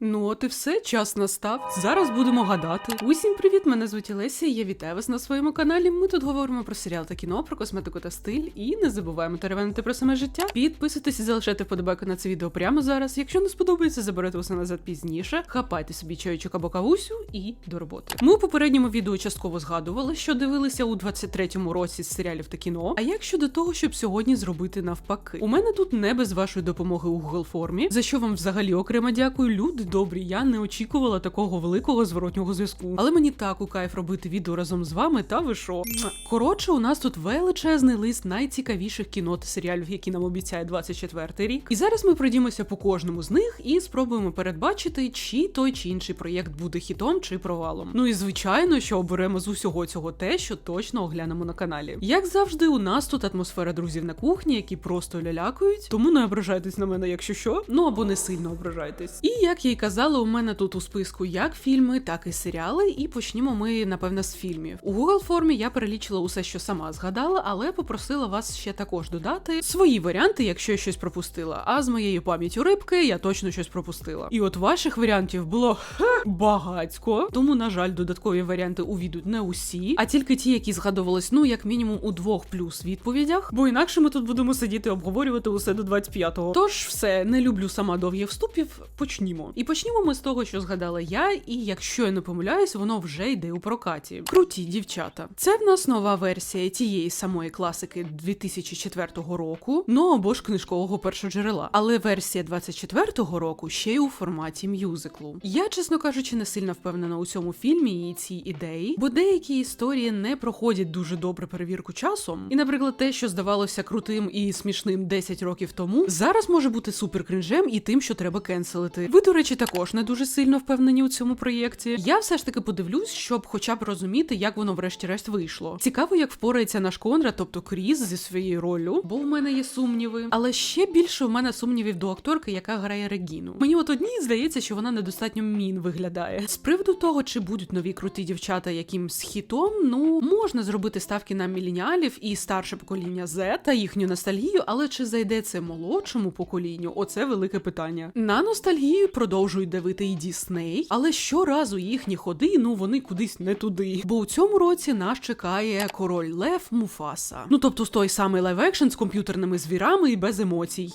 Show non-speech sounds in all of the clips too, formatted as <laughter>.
Ну, от і все, час настав. Зараз будемо гадати. Усім привіт! Мене звуть Олеся. і Я вітаю вас на своєму каналі. Ми тут говоримо про серіал та кіно, про косметику та стиль. І не забуваємо теревенити про саме життя. Підписуйтесь і залишайте вподобайку на це відео прямо зараз. Якщо не сподобається, заберете усе назад пізніше. Хапайте собі чайочок або кавусю і до роботи. Ми у попередньому відео частково згадували, що дивилися у 23-му році з серіалів та кіно. А як щодо того, щоб сьогодні зробити навпаки? У мене тут не без вашої допомоги у Google формі, за що вам взагалі окремо дякую. Люди добрі. Я не очікувала такого великого зворотнього зв'язку. Але мені так у кайф робити відео разом з вами. Та ви що? Коротше, у нас тут величезний лист найцікавіших кіно та серіалів, які нам обіцяє 24-й рік. І зараз ми пройдімося по кожному з них і спробуємо передбачити, чи той чи інший проєкт буде хітом чи провалом. Ну і звичайно, що оберемо з усього цього те, що точно оглянемо на каналі. Як завжди, у нас тут атмосфера друзів на кухні, які просто лялякають, тому не ображайтесь на мене, якщо що. Ну або не сильно ображайтесь. І як я й казала, у мене тут у списку як фільми, так і серіали. І почнімо ми, напевно, з фільмів. У Google формі я перелічила усе, що сама згадала, але попросила вас ще також додати свої варіанти, якщо я щось пропустила. А з моєю пам'яттю рибки я точно щось пропустила. І от ваших варіантів було ха, багацько. Тому, на жаль, додаткові варіанти увійдуть не усі, а тільки ті, які згадувались, ну як мінімум у двох плюс відповідях. Бо інакше ми тут будемо сидіти обговорювати усе до 25-го. Тож все, не люблю сама довгих вступів. Почнімо. І почнімо ми з того, що згадала я, і якщо я не помиляюсь, воно вже йде у прокаті. Круті дівчата. Це в нас нова версія тієї самої класики 2004 року, ну або ж книжкового першоджерела. Але версія 24-го року ще й у форматі мюзиклу. Я, чесно кажучи, не сильно впевнена у цьому фільмі і цій ідеї, бо деякі історії не проходять дуже добре перевірку часом. І, наприклад, те, що здавалося крутим і смішним 10 років тому, зараз може бути супер крінжем і тим, що треба кенселити. Ви, до речі, також не дуже сильно впевнені у цьому проєкті. Я все ж таки подивлюсь, щоб хоча б розуміти, як воно врешті-решт вийшло. Цікаво, як впорається наш Конрад, тобто Кріс зі своєю роллю, бо в мене є сумніви. Але ще більше в мене сумнівів до акторки, яка грає Регіну. Мені от одній здається, що вона недостатньо мін виглядає. З приводу того, чи будуть нові круті дівчата якимсь хітом, ну можна зробити ставки на міленіалів і старше покоління Z та їхню ностальгію, але чи зайде це молодшому поколінню? Оце велике питання. На ностальгію продовжують давити і Дісней, але щоразу їхні ходи, ну вони кудись не туди. Бо у цьому році нас чекає король Лев Муфаса. Ну тобто з той самий лайв-екшн з комп'ютерними звірами і без емоцій.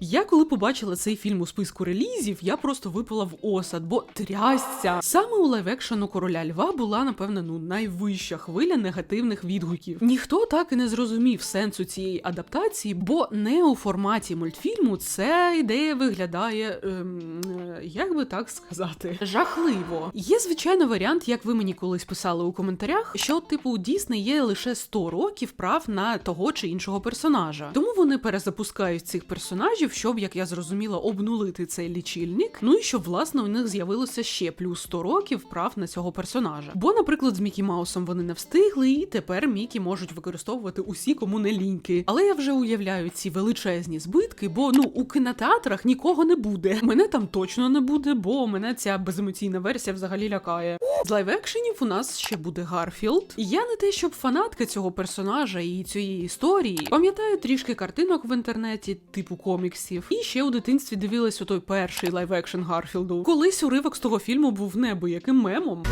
Я коли побачила цей фільм у списку релізів, я просто випала в осад, бо трясця. Саме у лайв-екшену короля Льва була, напевно, ну найвища хвиля негативних відгуків. Ніхто так і не зрозумів сенсу цієї адаптації, бо не у форматі мультфільму ця ідея виглядає, ем, е, як би так сказати, жахливо. Є звичайно варіант, як ви мені колись писали у коментарях, що типу у Дісней є лише 100 років прав на того чи іншого персонажа. Тому вони перезапускають цих персонажів, щоб, як я зрозуміла, обнулити цей лічильник. Ну і щоб власне у них з'явилося ще плюс 100 років прав на цього персонажа. Бо, наприклад, з Мікі Маусом вони не встигли, і тепер Мікі можуть використовувати усі, кому не ліньки. Але я вже уявляю ці величезні збитки, бо ну у кінотеатрах нікого не буде. Мене там точно не буде, бо мене ця беземоційна версія взагалі лякає. З лайв-екшенів у нас ще буде Гарфілд. Я не те, щоб фанатка цього персонажа і цієї історії. Пам'ятаю трішки картинок в інтернеті, типу коміксів. І ще у дитинстві дивилась у той перший лайв-екшен Гарфілду. Колись уривок з того фільму був небо яким мемом.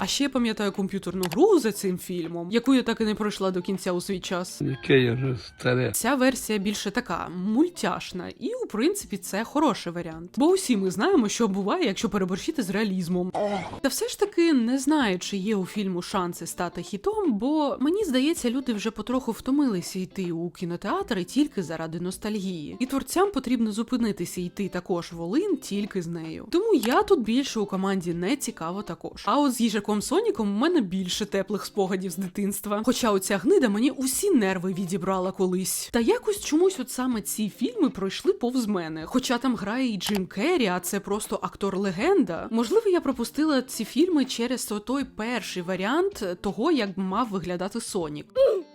А ще я пам'ятаю комп'ютерну гру за цим фільмом, яку я так і не пройшла до кінця у свій час. Яке я вже старе. Ця версія більше така мультяшна, і у принципі це хороший варіант. Бо усі ми знаємо, що буває, якщо переборщити з реалізмом. Та все ж таки не знаю, чи є у фільму шанси стати хітом, бо мені здається, люди вже потроху втомилися йти у кінотеатри тільки заради ностальгії. І творцям потрібно зупинитися йти також в Олин тільки з нею. Тому я тут більше у команді не цікаво також. А от з їжаком Соніком у мене більше теплих спогадів з дитинства. Хоча оця гнида мені усі нерви відібрала колись. Та якось чомусь от саме ці фільми пройшли повз мене. Хоча там грає і Джим Керрі, а це просто актор-легенда. Можливо, я пропустила ці фільми через той перший варіант того, як мав виглядати Сонік.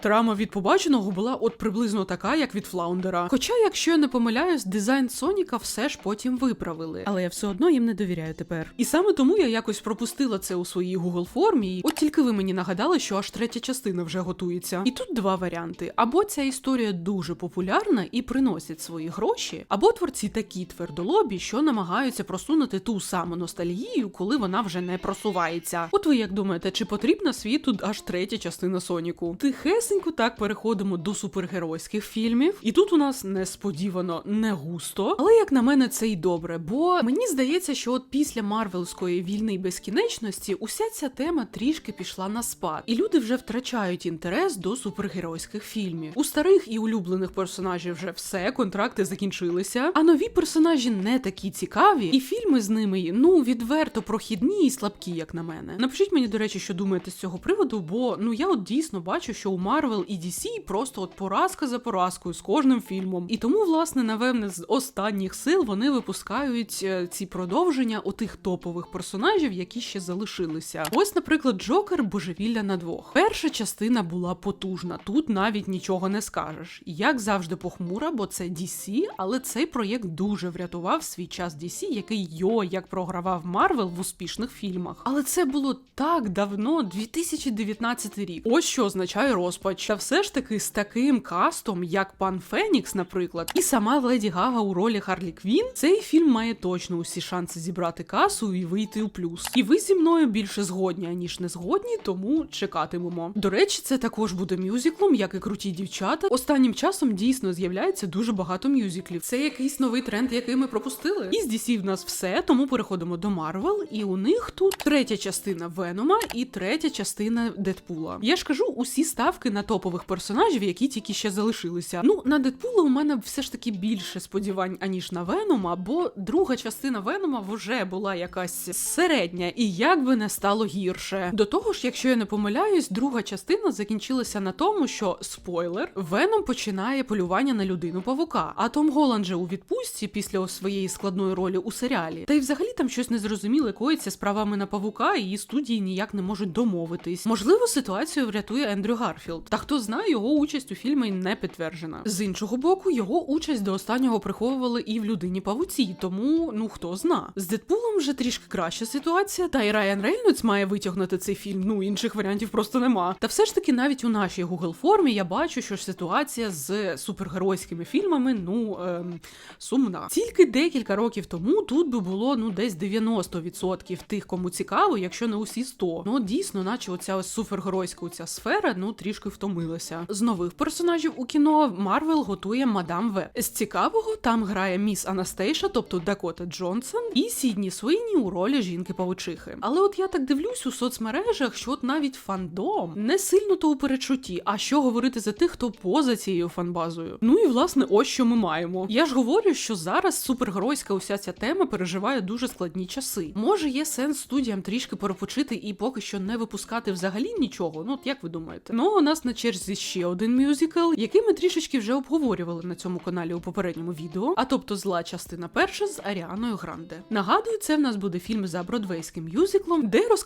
Трама від побаченого була от приблизно така, як від Флаундера. Хоча, якщо я не помиляюсь, дизайн Соніка все ж потім виправили, але я все одно їм не довіряю тепер. І саме тому я якось пропустила це у своїй Google формі. От тільки ви мені нагадали, що аж третя частина вже готується. І тут два варіанти: або ця історія дуже популярна і приносить свої гроші, або творці такі твердолобі, що намагаються просунути ту саму ностальгію, коли вона вже не просувається. От ви як думаєте, чи потрібна світу аж третя частина Соніку? Тихесенько так переходимо до супергеройських фільмів, і тут у нас несподівано не густо, але як на мене, це й добре, бо мені здається, що от після Марвелської війни безкінечності уся ця тема трішки пішла на спад, і люди вже втрачають інтерес до супергеройських фільмів. У старих і улюблених персонажів вже все, контракти закінчилися. А нові персонажі не такі цікаві, і фільми з ними ну відверто прохідні і слабкі, як на мене. Напишіть мені, до речі, що думаєте з цього приводу, бо ну я от дійсно бачу, що у Марвел і DC просто от поразка за поразкою з кожним фільмом. І тому, власне, напевне, з останніх сил вони випускають е, ці продовження у тих топових персонажів, які ще залишилися. Ось, наприклад, Джокер Божевілля на двох. Перша частина була потужна, тут навіть нічого не скажеш. Як завжди, похмура, бо це DC, але цей проєкт дуже врятував свій час DC, який йо як програвав Марвел в успішних фільмах. Але це було так давно, 2019 рік. Ось що означає розпач. Та все ж таки з таким кастом, як пан Фенікс, наприклад, і сама Леді Гага у ролі Харлі Квін, цей фільм має точно усі шанси зібрати касу і вийти у плюс. І ви зі мною більше згодні, аніж не згодні, тому чекатимемо. До речі, це також буде мюзиклом, як і круті дівчата. Останнім часом дійсно з'являється дуже багато мюзиклів. Це якийсь новий тренд, який ми пропустили. І з DC в нас все, тому переходимо до Марвел, і у них тут третя частина Венома і третя частина Дедпула. Я ж кажу, усі ставки на топових персонажів, які тільки ще залишилися. Ну на Дедпула у мене все ж таки більше сподівань аніж на Венома, бо друга частина Венома вже була якась середня, і як би не стало гірше. До того ж, якщо я не помиляюсь, друга частина закінчилася на тому, що спойлер Веном починає полювання на людину павука. А Том Голланд же у відпустці після своєї складної ролі у серіалі. Та й взагалі там щось незрозуміле коїться з правами на павука, і студії ніяк не можуть домовитись. Можливо, ситуацію врятує Ендрю Гарфілд. Та хто знає, його участь у фільмі не підтверджена. З іншого боку, його участь до останнього приховували і в людині павуці, тому ну хто зна. З Дедпулом вже трішки краща ситуація. Та й Райан Рейнольдс має витягнути цей фільм. Ну інших варіантів просто нема. Та все ж таки, навіть у нашій Google формі я бачу, що ж ситуація з супергеройськими фільмами ну ем, сумна. Тільки декілька років тому тут би було ну десь 90% тих, кому цікаво, якщо не усі 100. Ну дійсно, наче оця ось супергеройська ця сфера ну трішки втомилася. З нових персонажів у кіно Марвел готує мадам Веб. З цікавого там грає міс Анастейша, тобто Дакота Джонсон, і Сідні Суїні у ролі жінки павучихи. Але от я так дивлюсь у соцмережах, що от навіть фандом не сильно то у перечутті. А що говорити за тих, хто поза цією фанбазою? Ну і власне, ось що ми маємо. Я ж говорю, що зараз супергеройська уся ця тема переживає дуже складні часи. Може, є сенс студіям трішки перепочити і поки що не випускати взагалі нічого. Ну, от як ви думаєте? Ну, у нас на черзі ще один мюзикл, який ми трішечки вже обговорювали на цьому каналі у попередньому відео. А тобто зла частина перша з Аріаною Гранде. Нагадую, це в нас буде фільм за бродвейським мюзиклом, де розказується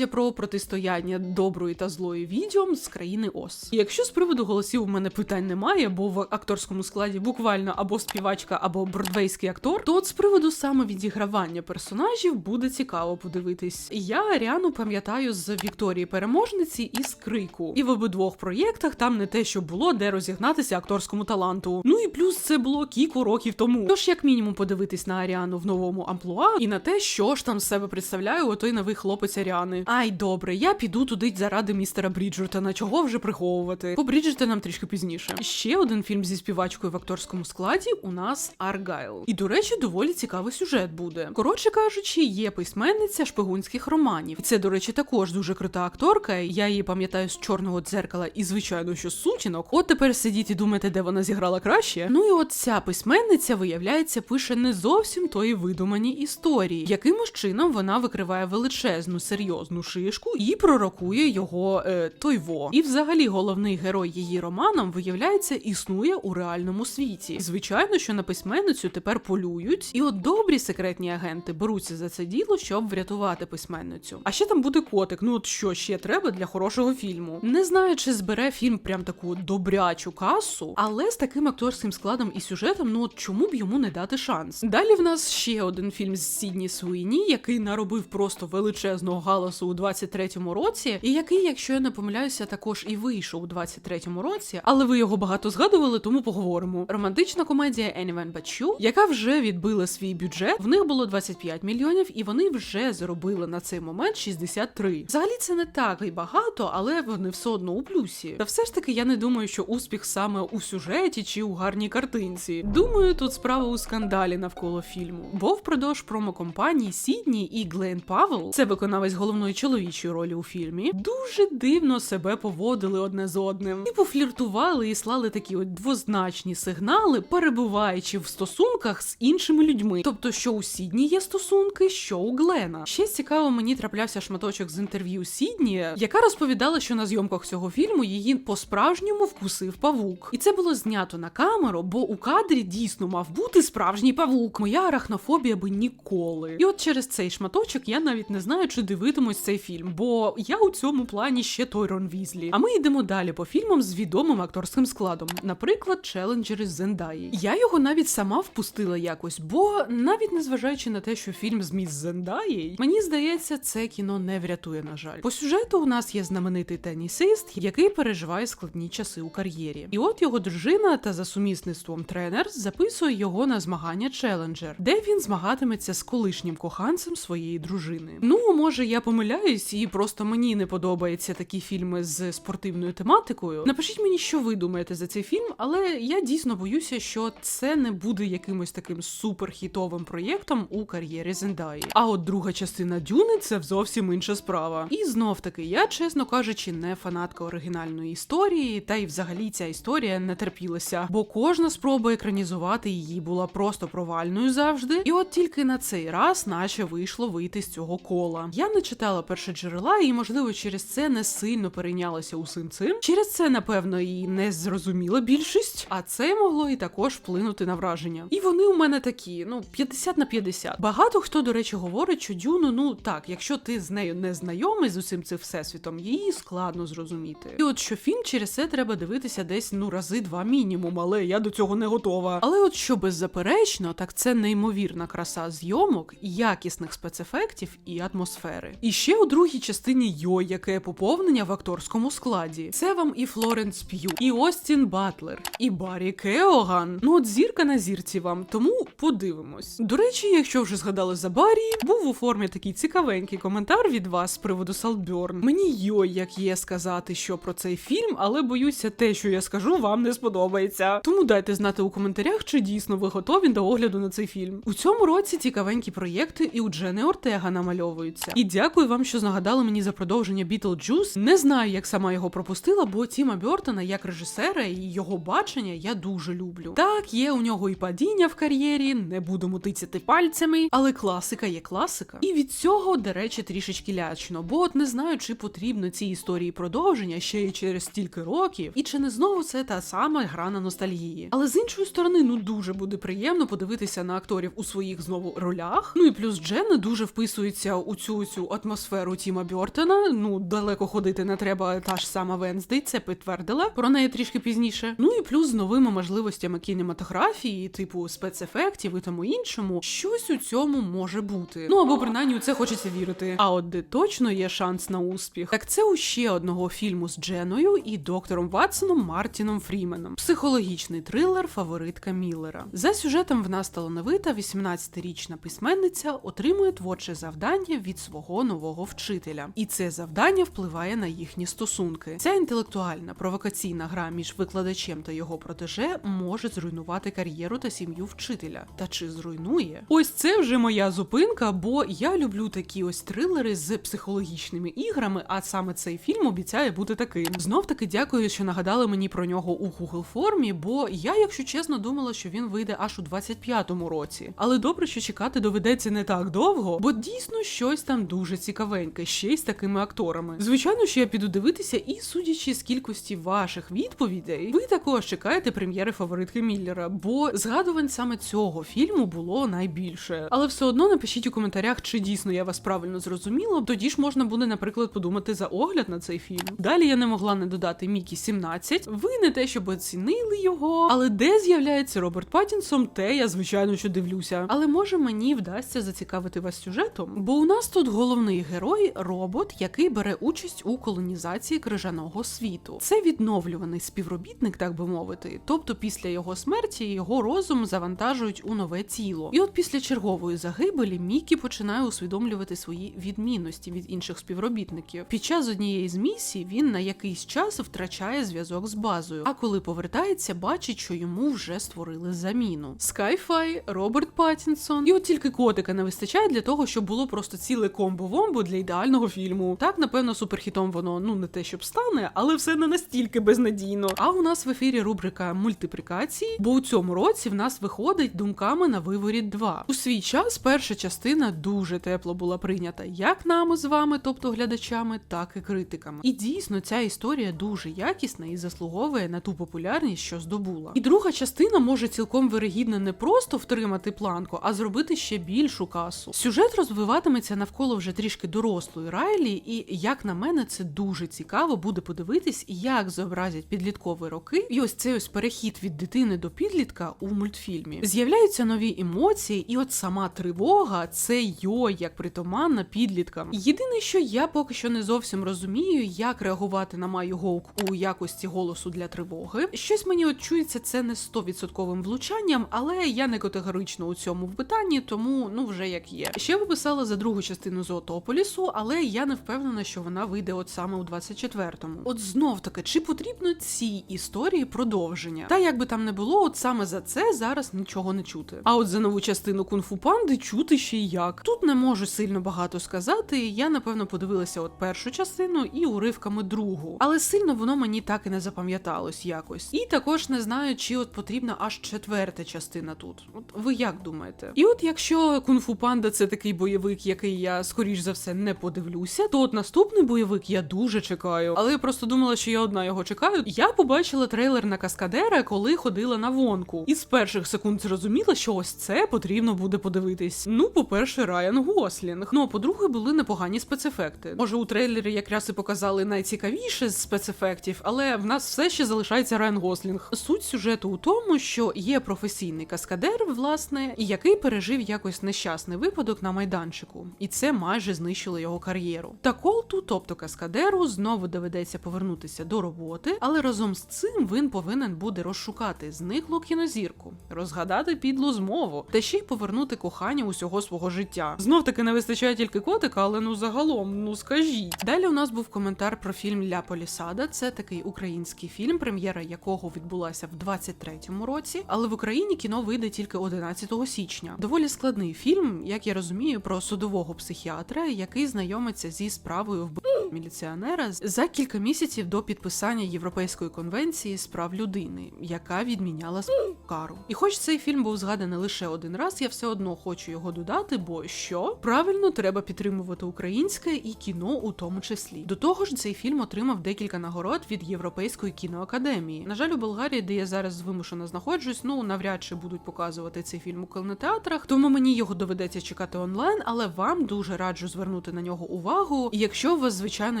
про протистояння доброї та злої відьом з країни Ос. І якщо з приводу голосів у мене питань немає, бо в акторському складі буквально або співачка, або бродвейський актор, то от з приводу саме відігравання персонажів буде цікаво подивитись. Я Аріану пам'ятаю з Вікторії переможниці і з крику. І в обидвох проєктах там не те, що було, де розігнатися акторському таланту. Ну і плюс це було кілька років тому. Тож, як мінімум, подивитись на Аріану в новому амплуа і на те, що ж там себе представляє отой новий хлопець Аріани. Ай, добре, я піду туди заради містера Бріджертона. Чого вже приховувати? По Бріджертонам трішки пізніше. Ще один фільм зі співачкою в акторському складі у нас Аргайл. І до речі, доволі цікавий сюжет буде. Коротше кажучи, є письменниця шпигунських романів. Це, до речі, також дуже крута акторка. Я її пам'ятаю з чорного дзеркала і, звичайно, що сутінок. От тепер сидіть і думаєте, де вона зіграла краще. Ну і от ця письменниця, виявляється, пише не зовсім тої видумані історії. Якимось чином вона викриває величезну серйозну шишку і пророкує його е, тойво. І взагалі головний герой її романом, виявляється, існує у реальному світі. Звичайно, що на письменницю тепер полюють, і от добрі секретні агенти беруться за це діло, щоб врятувати письменницю. А ще там буде котик. Ну от що ще треба для хорошого фільму. Не знаю, чи збере фільм прям таку добрячу касу, але з таким акторським складом і сюжетом, ну от чому б йому не дати шанс? Далі в нас ще один фільм з Сідні Суїні, який наробив просто величезного галасу у 23-му році, і який, якщо я не помиляюся, також і вийшов у 23-му році, але ви його багато згадували, тому поговоримо. Романтична комедія Anyone But You, яка вже відбила свій бюджет. В них було 25 мільйонів, і вони вже заробили на цей момент 63. Взагалі це не так і багато, але вони все одно у плюсі. Та все ж таки я не думаю, що успіх саме у сюжеті чи у гарній картинці. Думаю, тут справа у скандалі навколо фільму. Бо впродовж промокомпанії Сідні і Глен Павел, це виконавець головної чоловічої ролі у фільмі, дуже дивно себе поводили одне з одним. Типу фліртували і слали такі от двозначні сигнали, перебуваючи в стосунках з іншими людьми. Тобто, що у Сідні є стосунки, що у Глена. Ще цікаво, мені траплявся шматочок з інтерв'ю Сідні, яка розповідала, що на зйомках цього фільму її по-справжньому вкусив павук. І це було знято на камеру, бо у кадрі дійсно мав бути справжній павук. Моя арахнофобія би ніколи. І от через цей шматочок я навіть не знаю, чи дивитимусь цей фільм, бо я у цьому плані ще той Рон Візлі. А ми йдемо далі по фільмам з відомим акторським складом, наприклад, Челенджери з Зендаї. Я його навіть сама впустила якось, бо навіть незважаючи на те, що фільм з міс Зендаєю, мені здається, це кіно не врятує, на жаль. По сюжету у нас є знаменитий тенісист, який переживає складні часи у кар'єрі. І от його дружина та за сумісництвом тренер записує його на змагання Челенджер, де він змагатиметься з колишнім коханцем своєї дружини. Ну, може, я помиляюсь, і просто мені не подобаються такі фільми з спортивною тематикою. Напишіть мені, що ви думаєте за цей фільм, але я дійсно боюся, що це не буде якимось таким суперхітовим проєктом у кар'єрі Зендаї. А от друга частина Дюни це зовсім інша справа. І знов таки, я, чесно кажучи, не фанатка оригінальної історії, та й взагалі ця історія не терпілася, бо кожна спроба екранізувати її була просто провальною завжди. І от тільки на цей раз, наче вийшло вийти з цього кола. Я не читала перше джерела, і можливо через це не сильно перейнялася усім цим. Через це, напевно, і не зрозуміла більшість, а це могло і також вплинути на враження. І вони у мене такі, ну 50 на 50. Багато хто, до речі, говорить, що Дюну, ну так, якщо ти з нею не знайомий з усім цим всесвітом, її складно зрозуміти. І от що фільм через це треба дивитися десь ну рази два мінімум, але я до цього не готова. Але от що беззаперечно, так це неймовірна краса зйомок, якісних спецефектів і атмосфери. І ще у другій частині Йо, яке поповнення в акторському складі. Це вам і Флоренс П'ю, і Остін Батлер, і Баррі Кеоган. Ну от зірка на зірці вам, тому подивимось. До речі, якщо вже згадали за Баррі, був у формі такий цікавенький коментар від вас з приводу Салбьорн. Мені йой, як є сказати, що про цей фільм, але боюся, те, що я скажу, вам не сподобається. Тому дайте знати у коментарях, чи дійсно ви готові до огляду на цей фільм. У цьому році цікавенькі проєкти і у Джени Ортега намальовуються. І дякую вам, що нагадали мені за продовження Бітлджус. Не знаю, як сама його пропустила, бо Тіма Бьортона як режисера і його бачення я дуже люблю. Так, є у нього і падіння в кар'єрі, не будемо тицяти пальцями, але класика є класика. І від цього, до речі, трішечки лячно, бо от не знаю, чи потрібно цій історії продовження ще й через стільки років, і чи не знову це та сама гра на ностальгії. Але з іншої сторони, ну дуже буде приємно подивитися на акторів у своїх знову ролях. Ну і плюс Дженна дуже вписується у цю цю атмосферу Тіма Бьортона. Ну далеко ходити не треба. Та ж сама Венздей це підтвердила про неї трішки пізніше. Ну і плюс з новими можливостями кінематографії, типу спецефектів і тому іншому, щось у цьому може бути. Ну або принаймні у це хочеться вірити. А от де точно є шанс на успіх, так це у ще одного фільму з Дженою і доктором Ватсоном Мартіном Фріменом. Психологічний трилер Фаворитка Міллера. За сюжетом в нас талановита 18-річна письменниця отримує творче завдання від свого нового вчителя, і це завдання впливає на їхні стосунки. Ця інтелектуальна провокаційна гра між викладачем та його протеже може зруйнувати кар'єру та сім'ю вчителя. Та чи зруйнує? Ось це вже моя зупинка, бо я люблю такі ось трилери з психологічними іграми, а саме цей фільм обіцяє бути таким. Знов таки дякую, що нагадали мені про нього у Google формі, бо я, якщо чесно, думала, що він вийде аж у 25-му році. Але добре, що чекати доведеться не так довго, бо дійсно щось там дуже цікавеньке, ще й з такими акторами. Звичайно, що я піду дивитися, і судячи з кількості ваших відповідей, ви також чекаєте прем'єри фаворитки Міллера, бо згадувань саме цього фільму було найбільше. Але все одно напишіть у коментарях, чи дійсно я вас правильно зрозуміла. Тоді ж можна буде, наприклад, подумати за огляд на цей фільм. Далі я не могла не додати Мікі 17. Ви не те, щоб оцінили його, але де з'являється Роберт Паттінсон, те я звичайно що дивлюся. Але може мені вдасться зацікавити вас сюжетом, бо у нас тут головний герой робот, який бере участь у колонізації крижаного світу. Це відновлюваний співробітник, так би мовити. Тобто, після його смерті його розум завантажують у нове тіло. І от після чергової загибелі Мікі починає усвідомлювати свої відмінності від інших співробітників. Під час однієї з місій він на якийсь час втрачає зв'язок з базою. А коли повертається, бачить, що йому вже створили заміну. Скайфай, Роберт Паттінсон. І от тільки котика не вистачає для того, щоб було просто ціле комбо-вомбо для ідеального фільму. Так, напевно, суперхітом воно ну не те, щоб стане, але все не настільки безнадійно. А у нас в ефірі рубрика мультиплікації, бо у цьому році в нас виходить думками на виворіт 2. У свій час перша частина дуже тепло була прийнята як нами з вами, тобто глядачами, так і критиками. І дійсно ця історія дуже якісна і заслуговує на ту популярність, що здобула. І друга частина може цілком вирогідно не просто втримати планку, а зробити ще більшу касу. Сюжет розвиватиметься навколо вже трішки дорослої Райлі, і як на мене, це дуже цікаво буде подивитись, як зобразять підліткові роки, і ось цей ось перехід від дитини до підлітка у мультфільмі. З'являються нові емоції, і от сама тривога це йой, як притаманна підліткам. Єдине, що я поки що не зовсім розумію, як реагувати на маю гоук у якості голосу для тривоги. Щось мені от чується це не 100% влучанням, але я не категорично у цьому в питанні, тому ну вже як є. Ще ви писали за другу частину Зоотополісу, але я не впевнена, що вона вийде от саме у 24-му. От знов таки, чи потрібно цій історії продовження? Та як би там не було, от саме за це зараз нічого не чути. А от за нову частину кунг-фу панди чути ще й як. Тут не можу сильно багато сказати. Я напевно подивилася от першу частину і уривками другу, але сильно воно мені так і не запам'яталось якось. І також не знаю, чи от потрібна аж четверта частина тут. От ви як думаєте? І от якщо кунг-фу панда це такий бойовик, який я скоріш за все не подивлюся, то от наступний бойовик я дуже чекаю. Але я просто думала, що я одна його чекаю. Я побачила трейлер на каскадера, коли ходила на вонку, і з перших секунд зрозуміла, що ось це потрібно буде подивитись. Ну, по-перше, Райан Гослінг. Ну а по-друге, були непогані спецефекти. Може, у трейлері якраз і показали найцікавіше з спецефектів, але в нас все ще залишається Райан Гослінг. Суть сюжету у тому, що є професійний каскадер, власне, який пережив якось нещасний випадок на майданчику, і це майже знищило його кар'єру. Та Колту, тобто каскадеру, знову доведеться повернутися до роботи, але разом з цим він повинен буде розшукати зниклу кінозірку, розгадати підлу змову та ще й повернути кохання усього свого життя. Знов таки не вистачає тільки котика, але ну загалом, ну скажіть. Далі у нас був коментар про фільм Ля Полісада. Це такий український фільм, прем'єра якого відбулася в 23-му році, але в Україні кіно вийде тільки 11 січня. Доволі складний фільм, як я розумію, про судового психіатра, який знайомиться зі справою вбивства міліціонера за кілька місяців до підписання Європейської конвенції з прав людини, яка відміняла кару. І хоч цей фільм був згаданий лише один раз, я все одно хочу його додати, бо що правильно треба підтримувати українське і кіно у тому числі. До того ж, цей фільм отримав декілька нагород від Європейської кіноакадемії. На жаль, у Болгарії, де я зараз вимушено знаходжусь, ну навряд чи будуть показувати цей фільм у кінотеатрах, тому мені його доведеться чекати онлайн, але вам дуже раджу звернути на нього увагу. Якщо у вас звичайно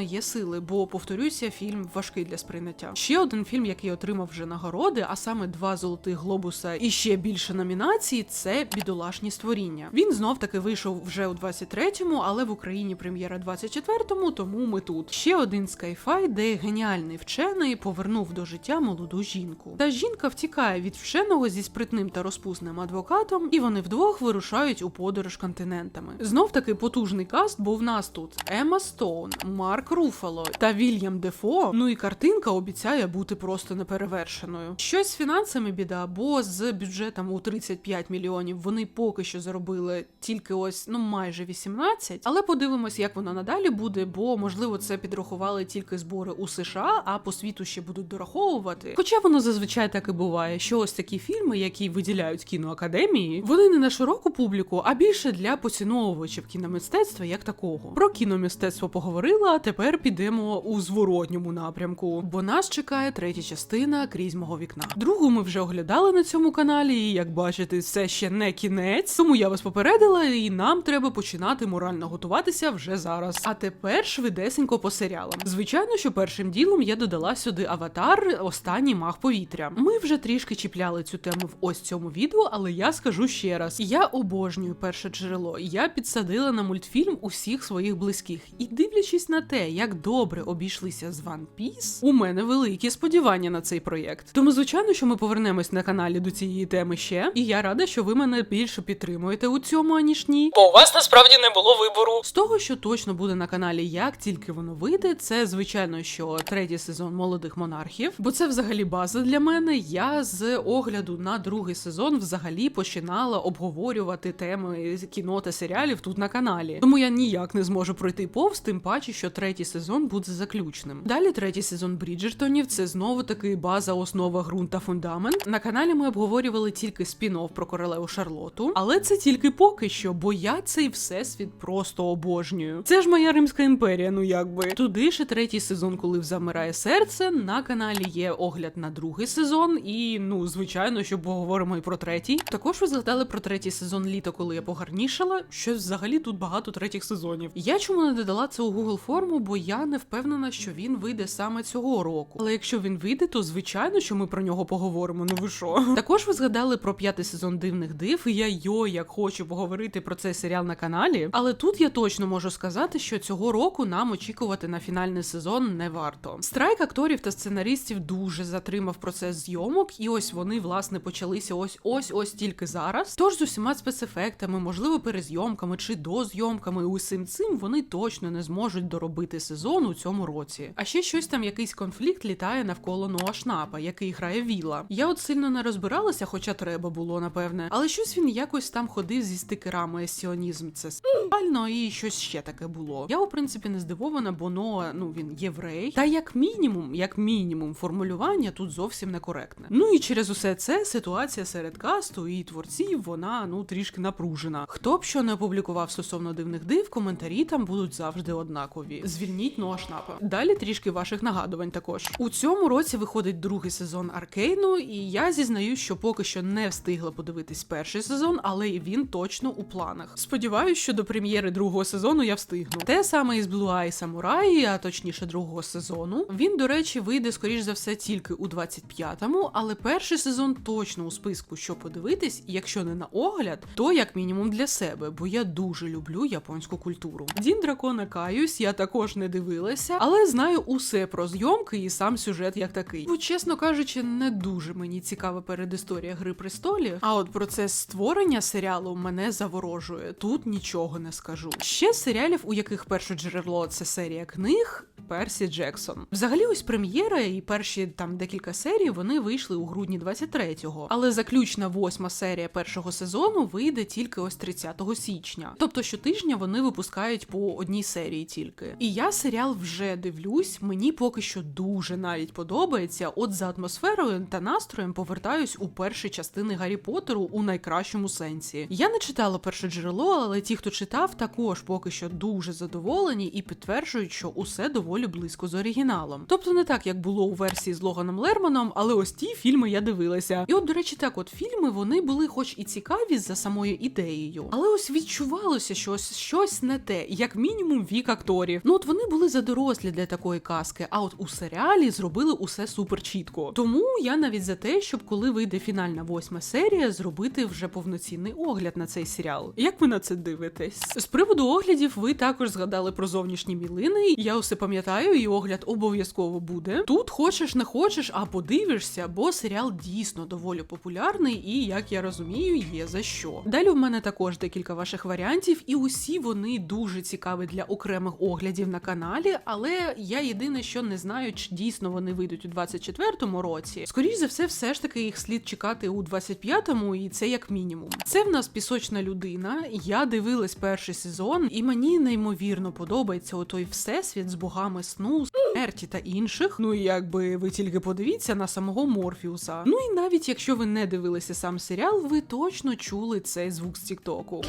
є сили, бо повторюся, фільм важкий для сприйняття. Ще один фільм, який отримав вже нагороди, а саме два золотих глобуса і ще більше номінацій, це бідолашні створіння. Він знов таки вийшов вже у 23-му, але в Україні прем'єра 24-му, тому ми тут. Ще один скайфай, де геніальний вчений повернув до життя молоду жінку. Та жінка втікає від вченого зі спритним та розпусним адвокатом, і вони вдвох вирушають у подорож континентами. Знов таки потужний каст, бо в нас тут Емма Стоун, Марк Руфало та Вільям Дефо. Ну і картинка обіцяє бути просто неперевершеною. Щось з фінансами біда, бо з бюджетом у 35 мільйонів вони поки що заробили тільки ось ну майже 18. Але подивимось, як воно надалі буде, бо можливо це підрахували тільки збори у США, а по світу ще будуть дораховувати. Хоча воно зазвичай так і буває, що ось такі фільми, які виділяють кіноакадемії, вони не на широку публіку, а більше для поціновувачів кіномистецтва як такого. Про кіномистецтво поговорила, а тепер підемо у зворотньому напрямку, бо нас чекає третя частина крізь мого вікна. Другу ми вже оглядали на цьому каналі, і як бачите, це ще не кінець. Тому я вас попередила, і нам треба починати морально готуватися вже зараз. А тепер швидесенько по серіалам. Звичайно, що першим ділом я додала сюди аватар, останній маг повітря. Ми вже трішки чіпляли цю тему в ось цьому відео, але я скажу ще раз: я обожнюю перше джерело. Я підсадила на мультфільм усіх своїх близьких. І дивлячись на те, як добре обійшлися з One Piece, у мене великі сподівання на цей проєкт. Тому, звичайно, що ми повернемось на каналі до цієї теми ще, і я рада, що ви мене більше підтримуєте у цьому, аніж ні. Бо у вас насправді не було вибору. З того, що точно буде на каналі, як тільки воно вийде, це звичайно, що третій сезон молодих монархів, бо це взагалі база для мене. Я з огляду на другий сезон взагалі починала обговорювати теми кіно та серіалів тут на каналі. Тому я ніяк не зможу пройти повз, тим паче, що третій сезон буде заключним. Далі третій сезон Бріджертонів це знову таки база, основа, ґрунт та фундамент. На каналі ми обговорювали тільки спін-офф про королеву Шарлоту, але це тільки поки що, бо я цей всесвіт просто обожнюю. Це ж моя Римська імперія, ну якби. Туди ще третій сезон, коли замирає серце. На каналі є огляд на другий сезон, і ну, звичайно, що поговоримо і про третій. Також ви згадали про третій сезон літо, коли я погарнішала. Що взагалі тут багато третіх сезонів. Я чому не додала це у Google форму, бо я не впевнена, що він вийде саме цього року. Але якщо він вийде, то звичайно, що ми про нього поговоримо. Ну ви що? <laughs> Також ви згадали про п'ятий сезон дивних див. І я йо, як хочу поговорити про цей серіал на каналі. Але тут я точно можу сказати, що цього року нам очікувати на фінальний сезон не варто. Страйк акторів та сценаристів дуже затримав процес зйомок, і ось вони власне почалися ось ось ось тільки зараз. Тож з усіма спецефектами, можливо, перезйомками чи дозйомками, усім цим вони точно не зможуть доробити сезон у цьому році. А ще щось там, якийсь конфлікт літає навколо Ноа Шнапа, який грає Віла. Я от сильно не розбиралася, хоча треба було, напевне. Але щось він якось там ходив зі стикерами сіонізм. Це спально і щось ще таке було. Я, у принципі, не здивована, бо Ноа, ну він єврей. Та як мінімум, як мінімум, формулювання тут зовсім некоректне. Ну і через усе це ситуація серед касту і творців, вона ну трішки напружена. Хто б що не опублікував стосовно дивних див, коментарі там будуть завжди однакові. Звільніть Ноа Шнапа. Далі трішки ваших нагадувань також. У цьому році виходить другий сезон Аркейну, і я зізнаю, що поки що не встигла подивитись перший сезон, але і він точно у планах. Сподіваюсь, що до прем'єри другого сезону я встигну. Те саме із Blue Eye Samurai, а точніше другого сезону. Він, до речі, вийде скоріш за все тільки у 25-му, але перший сезон точно у списку, що подивитись, якщо не на огляд, то як мінімум для себе, бо я дуже люблю японську культуру. Дін дракона каюсь, я також не дивилася, але знаю усе про зйомки і сам сюжет як такий. Бо, чесно кажучи, не дуже мені цікава передісторія Гри престолів. А от процес створення серіалу мене заворожує. Тут нічого не скажу. Ще серіалів, у яких перше джерело це серія книг. Персі Джексон. Взагалі, ось прем'єра і перші там декілька серій вони вийшли у грудні 23-го. Але заключна восьма серія першого сезону вийде тільки ось 30 січня. Тобто щотижня вони випускають по одній серії тільки. І я серіал вже дивлюсь. Мені поки що дуже навіть подобається. От за атмосферою та настроєм повертаюсь у перші частини Гаррі Поттеру у найкращому сенсі. Я не читала перше джерело, але ті, хто читав, також поки що дуже задоволені і підтверджують, що усе доволі близько з оригіналом. Тобто не так, як було у версії з Логаном Лерманом, але ось ті фільми я дивилася. І от, до речі, так, от фільми вони були, хоч і цікаві за самою ідеєю, але ось відчувалося, що ось щось не те, як мінімум вік акторів. Ну от вони були задорослі для такої казки, а от у серіалі зробили усе супер чітко. Тому я навіть за те, щоб коли вийде фінальна восьма серія, зробити вже повноцінний огляд на цей серіал. Як ви на це дивитесь? З приводу оглядів, ви також згадали про зовнішні мілини. Я усе пам'ятаю, і огляд обов'язково буде. Тут хочеш, не хочеш, а подивишся, бо серіал дійсно доволі популярний, і як я розумію, є за що. Далі в мене також декілька ваших варіантів, і усі вони дуже цікаві для окремих оглядів на каналі. Але я єдине, що не знаю, чи дійсно вони вийдуть у 24-му році. Скоріше за все, все ж таки їх слід чекати у 25-му, і це як мінімум. Це в нас пісочна людина. Я дивилась перший сезон, і мені неймовірно подобається отой всесвіт з богами сну, смерті та інших. Ну і якби ви тільки подивіться на самого Морфіуса. Ну і навіть якщо ви не дивилися сам серіал, ви точно чули цей звук з Тіктоку.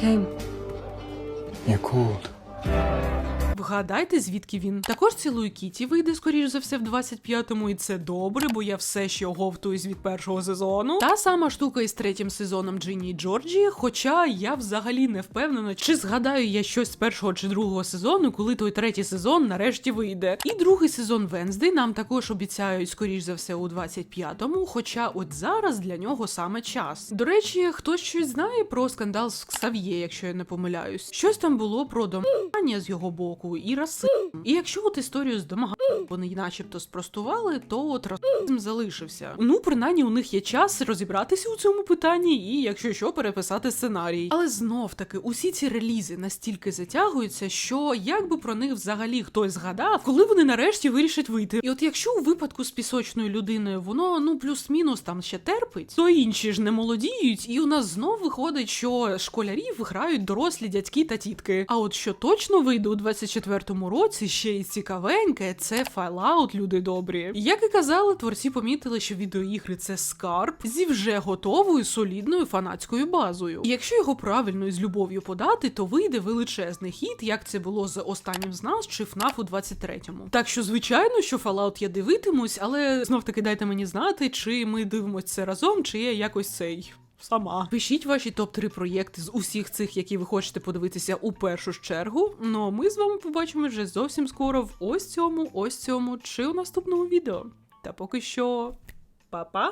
You called. Вгадайте, звідки він. Також цілую Кіті вийде, скоріш за все, в 25-му, і це добре, бо я все ще оговтуюсь від першого сезону. Та сама штука із третім сезоном Джині і Джорджі, хоча я взагалі не впевнена, чи згадаю я щось з першого чи другого сезону, коли той третій сезон нарешті вийде. І другий сезон Венздей нам також обіцяють, скоріш за все, у 25-му, хоча от зараз для нього саме час. До речі, хтось щось знає про скандал з Ксав'є, якщо я не помиляюсь. Щось там було про домагання з його боку і расизм. І якщо от історію з домаганням вони начебто спростували, то от расизм залишився. Ну, принаймні, у них є час розібратися у цьому питанні і, якщо що, переписати сценарій. Але знов таки, усі ці релізи настільки затягуються, що як би про них взагалі хтось згадав, коли вони нарешті вирішать вийти. І от якщо у випадку з пісочною людиною воно ну плюс-мінус там ще терпить, то інші ж не молодіють, і у нас знов виходить, що школярів грають дорослі дядьки та тітки. А от що точно вийде у 24-му році, ще й цікавеньке, це Fallout, люди добрі. Як і казали, творці помітили, що відеоігри це скарб зі вже готовою солідною фанатською базою. І якщо його правильно і з любов'ю подати, то вийде величезний хіт, як це було з останнім з нас чи FNAF у 23-му. Так що, звичайно, що Fallout я дивитимусь, але знов таки дайте мені знати, чи ми дивимося це разом, чи я якось цей. Сама пишіть ваші топ-3 проєкти з усіх цих, які ви хочете подивитися у першу чергу. Ну а ми з вами побачимо вже зовсім скоро в ось цьому, ось цьому чи у наступному відео. Та поки що, па-па!